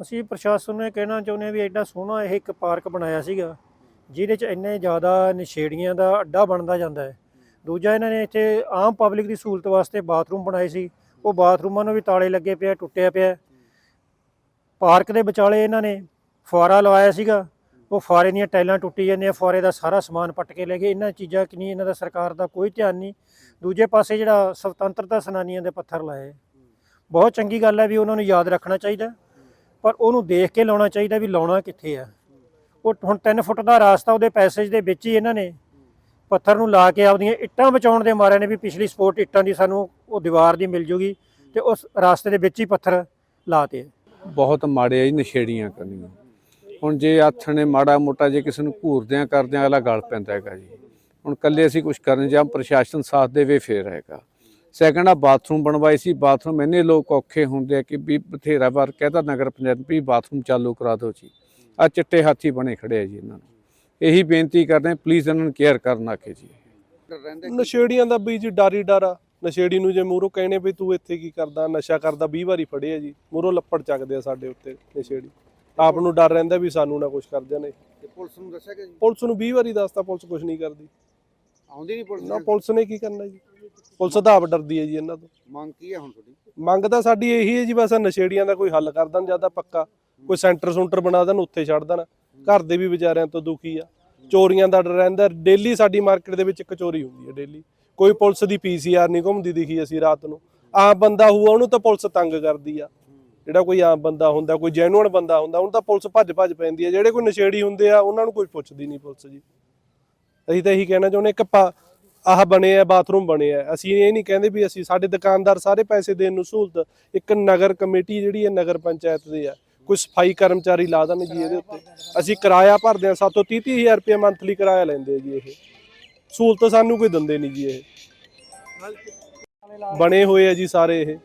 ਅਸੀਂ ਪ੍ਰਸ਼ਾਸਨ ਨੂੰ ਇਹ ਕਹਿਣਾ ਚਾਹੁੰਦੇ ਹਾਂ ਵੀ ਐਡਾ ਸੋਹਣਾ ਇਹ ਇੱਕ ਪਾਰਕ ਬਣਾਇਆ ਸੀਗਾ, ਜਿਹਦੇ ਚ ਇੰਨੇ ਜ਼ਿਆਦਾ ਨਸ਼ੇੜੀਆਂ ਦਾ ਅੱਡਾ ਬਣਦਾ ਜਾਂਦਾ ਹੈ। ਦੂਜਾ ਇਹਨਾਂ ਨੇ ਇੱਥੇ ਆਮ ਪਬਲਿਕ ਦੀ ਸਹੂਲਤ ਵਾਸਤੇ ਬਾਥਰੂਮ ਬਣਾਏ ਸੀ। ਉਹ ਬਾਥਰੂਮਾਂ ਨੂੰ ਵੀ ਤਾਲੇ ਲੱਗੇ ਪਿਆ, ਟੁੱਟਿਆ ਪਿਆ ਪਾਰਕ ਦੇ ਵਿਚਾਲੇ ਇਹਨਾਂ ਨੇ ਫੁਆਰਾ ਲਵਾਇਆ ਸੀਗਾ। ਉਹ ਫੁਆਰੇ ਦੀਆਂ ਟਾਈਲਾਂ ਟੁੱਟੀ ਜਾਂਦੀਆਂ ਫੁਆਰੇ ਦਾ ਸਾਰਾ ਸਮਾਨ ਪੱਟ ਕੇ ਲੈ ਗਏ। ਇਹਨਾਂ ਚੀਜ਼ਾਂ ਕਿ ਨਹੀਂ, ਇਹਨਾਂ ਦਾ ਸਰਕਾਰ ਦਾ ਕੋਈ ਧਿਆਨ ਨਹੀਂ। ਦੂਜੇ ਪਾਸੇ ਜਿਹੜਾ ਸੁਤੰਤਰਤਾ ਸੈਨਾਨੀਆਂ ਦੇ ਪੱਥਰ ਲਾਏ। ਬਹੁਤ ਚੰਗੀ ਗੱਲ ਹੈ ਵੀ ਉਹਨਾਂ ਨੂੰ ਯਾਦ ਰੱਖਣਾ ਚਾਹੀਦਾ। ਪਰ ਉਹਨੂੰ ਦੇਖ ਕੇ ਲਾਉਣਾ ਚਾਹੀਦਾ ਵੀ ਲਾਉਣਾ ਕਿੱਥੇ ਆ। ਉਹ ਹੁਣ 3 ਫੁੱਟ ਦਾ ਰਾਸਤਾ ਉਹਦੇ ਪੈਸੇਜ ਦੇ ਵਿੱਚ ਹੀ ਇਹਨਾਂ ਨੇ ਪੱਥਰ ਨੂੰ ਲਾ ਕੇ ਆਪਦੀਆਂ ਇੱਟਾਂ ਬਚਾਉਣ ਦੇ ਮਾਰੇ ਨੇ ਵੀ ਪਿਛਲੀ ਸਪੋਰਟ ਇੱਟਾਂ ਦੀ ਸਾਨੂੰ ਉਹ ਦੀਵਾਰ ਦੀ ਮਿਲ ਜੂਗੀ ਤੇ ਉਸ ਰਾਸਤੇ ਦੇ ਵਿੱਚ ਹੀ ਪੱਥਰ ਲਾਤੇ ਬਹੁਤ ਮਾੜੇ ਆ ਜੀ, ਨਸ਼ੇੜੀਆਂ ਕਰਨੀਆਂ। ਹੁਣ ਜੇ ਹੱਥ ਨੇ ਮਾੜਾ ਮੋਟਾ ਜੇ ਕਿਸੇ ਨੂੰ ਘੂਰਦਿਆਂ ਕਰਦਿਆਂ ਅਗਲਾ ਗਲ ਪੈਂਦਾ ਹੈਗਾ ਜੀ। ਹੁਣ ਕੱਲੇ ਅਸੀਂ ਕੁਝ ਕਰਨ ਜਾਂ ਪ੍ਰਸ਼ਾਸਨ ਸਾਥ ਦੇਵੇ, ਫੇਰ ਹੈਗਾ। ਸੈਕੰਡ ਆ ਬਾਥਰੂਮ ਬਣਵਾਏ ਸੀ। ਬਾਥਰੂਮ ਇੰਨੇ ਲੋਕ ਔਖੇ ਹੁੰਦੇ ਆ ਕਿ ਵੀ ਬਥੇਰਾ ਵਾਰ ਕਹਿੰਦਾ ਨਗਰ ਪੰਚਾਇਤ ਵੀ ਬਾਥਰੂਮ ਚਾਲੂ ਕਰਾ ਦਿਓ ਜੀ। ਆ ਚਿੱਟੇ ਹਾਥੀ ਬਣੇ ਖੜੇ ਆ ਜੀ ਇਹਨਾਂ ਨੂੰ। ਇਹੀ ਬੇਨਤੀ ਕਰਦੇ ਪਲੀਜ਼ ਇਹਨਾਂ ਨੂੰ ਕੇਅਰ ਕਰਨ ਆ ਕੇ ਜੀ। ਨਸ਼ੇੜੀਆਂ ਦਾ ਵੀ ਜੀ ਡਰ ਹੀ ਡਰ ਆ। ਨਸ਼ੇੜੀ ਨੂੰ ਜੇ ਮੂਹਰੋਂ ਕਹਿੰਦੇ ਵੀ ਤੂੰ ਇੱਥੇ ਕੀ ਕਰਦਾ ਨਸ਼ਾ ਕਰਦਾ 20 ਵਾਰੀ ਫੜਿਆ ਜੀ। ਮੂਹਰੋਂ ਲੱਪੜ ਚੱਕਦੇ ਆ ਸਾਡੇ ਉੱਤੇ ਨਸ਼ੇੜੀ। ਆਪ ਨੂੰ ਡਰ ਰਹਿੰਦਾ ਵੀ ਸਾਨੂੰ ਨਾ ਕੁਝ ਕਰ ਜਾਣੇ। ਪੁਲਿਸ ਨੂੰ ਦੱਸਿਆ ਕਿ ਪੁਲਿਸ ਨੂੰ 20 ਵਾਰੀ ਦੱਸਤਾ ਪੁਲਿਸ ਕੁਝ ਨਹੀਂ ਕਰਦੀ। ਆਉਂਦੀ ਨਹੀਂ ਪੁਲਿਸ ਨਾ ਪੁਲਿਸ ਨੇ ਕੀ ਕਰਨਾ ਜੀ? ਪੁਲਿਸ ਆਪ ਡਰਦੀ ਹੈ ਜੀ ਇਹਨਾਂ ਤੋਂ। ਮੰਗ ਕੀ ਹੈ ਹੁਣ ਤੁਹਾਡੀ? ਮੰਗ ਤਾਂ ਸਾਡੀ ਇਹੀ ਹੈ ਜੀ ਬਸ ਨਸ਼ੇੜੀਆਂ ਦਾ ਕੋਈ ਹੱਲ ਕਰ ਦੇਣ ਜ਼ਿਆਦਾ ਪੱਕਾ ਕੋਈ ਸੈਂਟਰ ਸੁੰਟਰ ਬਣਾ ਦੇਣ ਉੱਥੇ ਛੱਡ ਦੇਣ। ਘਰ ਦੇ ਵੀ ਵਿਚਾਰਿਆਂ ਤੋਂ ਦੁਖੀ ਆ। ਚੋਰੀਆਂ ਦਾ ਡਰ ਰਹਿੰਦਾ। ਡੇਲੀ ਸਾਡੀ ਮਾਰਕੀਟ ਦੇ ਵਿੱਚ ਇੱਕ ਚੋਰੀ ਹੁੰਦੀ ਹੈ ਡੇਲੀ। ਕੋਈ ਪੁਲਿਸ ਦੀ ਪੀਸੀਆਰ ਨਹੀਂ ਘੁੰਮਦੀ ਦਿਖੀ ਅਸੀਂ ਰਾਤ ਨੂੰ। ਆਮ ਬੰਦਾ ਹੋਊ ਉਹਨੂੰ ਤਾਂ ਪੁਲਿਸ ਤੰਗ ਕਰਦੀ ਆ। ਜਿਹੜਾ ਕੋਈ ਆਮ ਬੰਦਾ ਹੁੰਦਾ ਕੋਈ ਜੈਨੂਅਨ ਬੰਦਾ ਹੁੰਦਾ ਉਹਨੂੰ ਤਾਂ ਪੁਲਿਸ ਭੱਜ ਭੱਜ ਪੈਂਦੀ ਆ। ਜਿਹੜੇ ਕੋਈ ਨਸ਼ੇੜੀ ਹੁੰਦੇ ਆ ਉਹਨਾਂ ਨੂੰ ਕੋਈ ਪੁੱਛਦੀ ਨਹੀਂ ਪੁਲਿਸ ਜੀ। ਅਸੀਂ ਤਾਂ ਇਹੀ ਕਹਿਣਾ ਚਾਹੁੰਦੇ ਇੱਕ ਆਹ ਬਣੇ ਆ, ਬਾਥਰੂਮ ਬਣੇ ਆ। ਅਸੀਂ ਇਹ ਨਹੀਂ ਕਹਿੰਦੇ ਵੀ ਅਸੀਂ, ਸਾਡੇ ਦੁਕਾਨਦਾਰ ਸਾਰੇ ਪੈਸੇ ਦੇਣ ਨੂੰ ਸਹੂਲਤ, ਇੱਕ ਨਗਰ ਕਮੇਟੀ ਜਿਹੜੀ ਹੈ ਨਗਰ ਪੰਚਾਇਤ ਦੀ ਆ। ਕੋਈ ਸਫ਼ਾਈ ਕਰਮਚਾਰੀ ਲਾ ਦੇਣ ਜੀ ਇਹਦੇ ਉੱਤੇ। ਅਸੀਂ ਕਿਰਾਇਆ ਭਰਦੇ ਆ ਸਾਤੋਂ 30 30000 ਰੁਪਏ ਮੰਥਲੀ ਕਿਰਾਇਆ ਲੈਂਦੇ ਆ ਜੀ ਇਹ। ਸਹੂਲਤ ਸਾਨੂੰ ਕੋਈ ਦਿੰਦੇ ਨਹੀਂ ਜੀ ਇਹ। ਬਣੇ ਹੋਏ ਆ ਜੀ ਸਾਰੇ ਇਹ।